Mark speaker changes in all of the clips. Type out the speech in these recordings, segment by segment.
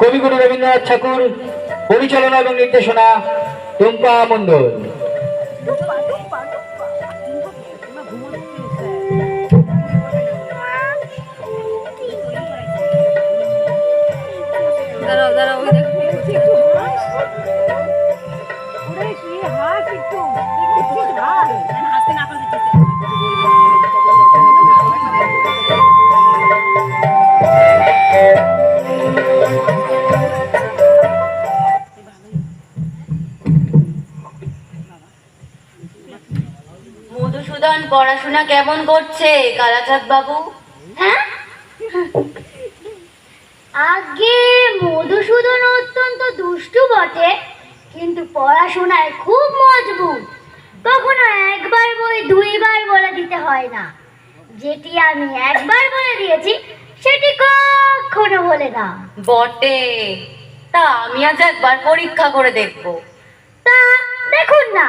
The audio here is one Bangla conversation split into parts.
Speaker 1: কবিগুরু রবীন্দ্রনাথ ঠাকুর পরিচালনা এবং নির্দেশনা টুম্পা মণ্ডল।
Speaker 2: মধুসূদন পড়াশোনা কেমন করছে কালাচাঁদ বাবু?
Speaker 3: হ্যাঁ? আগে মধুসূদন অত্যন্ত দুষ্টু বটে কিন্তু পড়াশোনায় খুব মজবুত। কখনো একবার বই দুইবার বলে দিতে হয় না। যেটি আমি একবার বলে দিয়েছি সেটি কখনো বলে না।
Speaker 2: বটে। তা আমি আজ একবার পরীক্ষা করে দেখব।
Speaker 3: তা দেখুন না।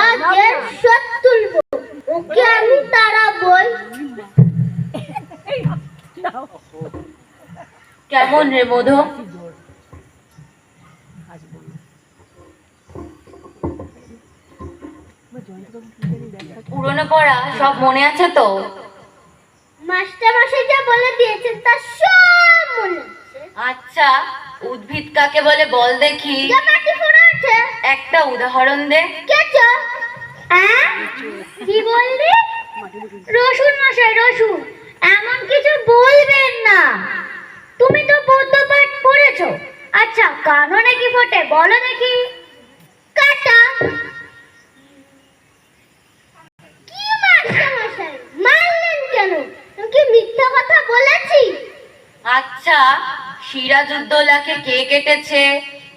Speaker 3: আজ এর শোধ তুলবো। ওকে আমি তারা বই।
Speaker 2: কেমন রে মধু পুরনো পড়া সব মনে আছে তো?
Speaker 3: মাস্টার মাস্টারমশাই যা বলে দিয়েছেন তা সব মনে আছে।
Speaker 2: আচ্ছা উদ্ভিদ কাকে বলে বল দেখি। একটা উদাহরণ দে।
Speaker 3: কেচো। কি বললি? রসুন মশাই রসুন। এমন কিছু বলবেন না। তুমি তো বৌদ্ধ পাঠ পড়েছো। আচ্ছা কাননে কি ফোটে? বলো দেখি। কাটা। কি মারছে মশাই? মারলেন কেন? আমি কি মিথ্যা কথা বলেছি?
Speaker 2: আচ্ছা সিরাজউদ্দৌলাকে কে কেটেছে?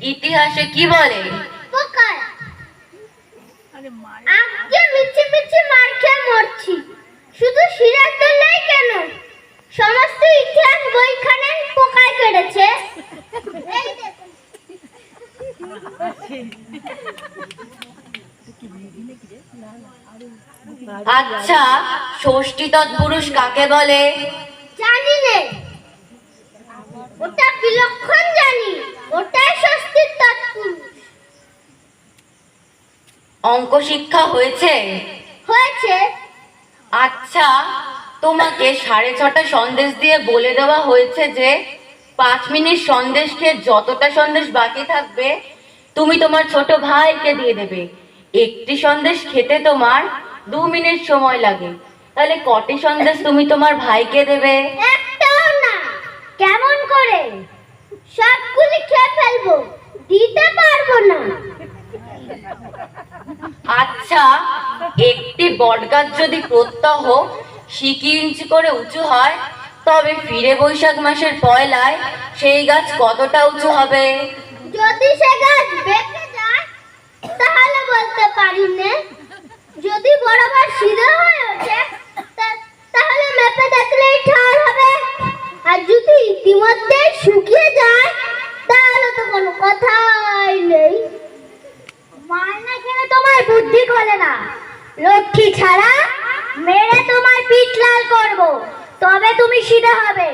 Speaker 2: ইতিহাসে কি বলে?
Speaker 3: আজকে মিছি মিছি মার খেয়ে মরছি। শুধু সিরাজদৌল্লাই কেন? সমস্ত ইতিহাস বইখানে পোকায় কেটেছে।
Speaker 2: আচ্ছা ষষ্ঠী তৎপুরুষ কাকে বলে?
Speaker 3: জানি নে। ওটা বিলক্ষণ জানি ওটাই স্বস্তির তৎপুরুষ।
Speaker 2: অঙ্ক শিক্ষা হয়েছে?
Speaker 3: হয়েছে।
Speaker 2: আচ্ছা তোমাকে সাড়ে ছটা সন্দেশ দিয়ে বলে দেওয়া হয়েছে যে পাঁচ মিনিট সন্দেশ খেয়ে যতটা সন্দেশ বাকি থাকবে তুমি তোমার ছোট ভাইকে দিয়ে দেবে। একটি সন্দেশ খেতে তোমার দু মিনিট সময় লাগে। তাহলে কটি সন্দেশ তুমি তোমার ভাইকে দেবে?
Speaker 3: একটাও না কেমন করে। সবগুলি খেয়ে ফেলব দিতে পারব না।
Speaker 2: আচ্ছা একটি বটগাছ যদি প্রত্যহ সিকি ইঞ্চি করে উঁচু হয় তবে ফিরে বৈশাখ মাসের পয়লায় সেই গাছ কতটা উঁচু হবে?
Speaker 3: যদি সে গাছ বেঁকে যায় তাহলে বলতে পারি নে যদি বরাবর সিধে হয়ে ওঠে তা- তাহলে মেপে দেখলেই ঠাড় হবে আর যদি ইতিমধ্যে শুকিয়ে যায়, তাহলে তো কোনো কথাই নেই। মায়না খেলে তোমার বুদ্ধি খোলে না। লক্ষ্মী ছাড়া মেরে তোমার পিঠ লাল করব, তবে তুমি সিধে হবে।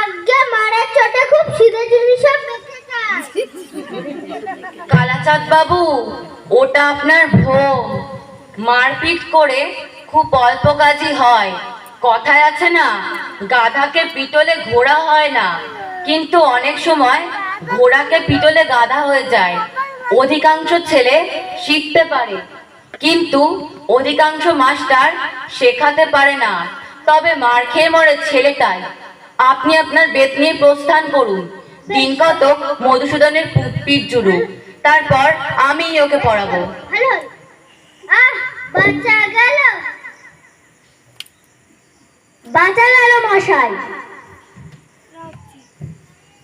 Speaker 3: আগে মারের চোটে খুব সিধে যায়
Speaker 2: কালাচাঁদ বাবু, ওটা আপনার ভোগ। মারপিট করে খুব অল্প কাজই হয়। কথায় আছে না, গাধাকে পিটলে ঘোড়া হয় না। কিন্তু অনেক সময় ঘোড়াকে পিটলে গাধা হয়ে যায়। অধিকাংশ ছেলে শিখতে পারে, কিন্তু অধিকাংশ মাস্টার শেখাতে পারে না। তবে মার খেয়ে মরে ছেলেটাই। আপনি আপনার বেত নিয়ে প্রস্থান করুন। দিন কতক মধুসূদনের পিঠ জুড়ুক। তারপর আমি ওকে পড়াবো।
Speaker 3: হ্যালো। আহ বাঁচা গেল। বাঁচা গেল মশাই।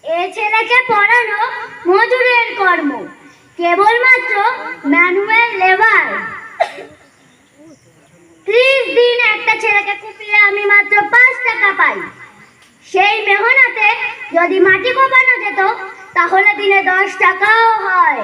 Speaker 3: এ ছেলেকে পড়ানো মজুরের কর্ম, কেবলমাত্র ম্যানুয়াল লেবার। ত্রিশ দিন একটা ছেলেকে কুপিয়ে আমি মাত্র পাঁচ টাকা পাই। সেই মেহনতে যদি মাটি কোপানো যেত, তাহলে দিনে দশ টাকাও হয়।